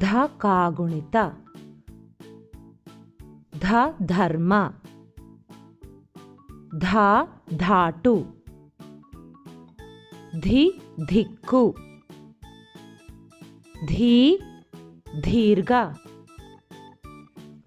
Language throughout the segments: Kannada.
ಧ ಕಾಗುಣಿತ ಧ ಧರ್ಮ ಧ ಧಾಟು ಧಿ ಧಿಕ್ಕು ಧೀ ದೀರ್ಘ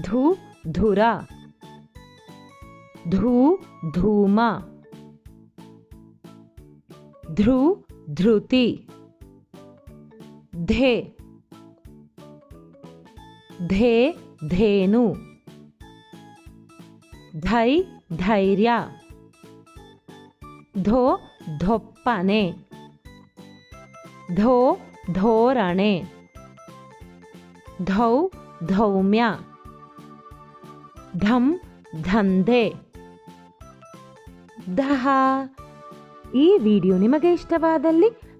ಧು ಧುರ ಧೂ ಧೂಮ ಧೃ ಧೃತಿ ಧೇ ಧೇ, ಧೇನು. ಧೈ, ಧೈರ್ಯ. ಧೋ, ಧೊಪ್ಪನೆ. ಧೋ, ಧೋರಣೆ. ಧೌ, ಧೌಮ್ಯ. ಧಂ, ಧಂಧೆ. ದಹ ಈ ವಿಡಿಯೋ ನಿಮಗೆ ಇಷ್ಟವಾದಲ್ಲಿ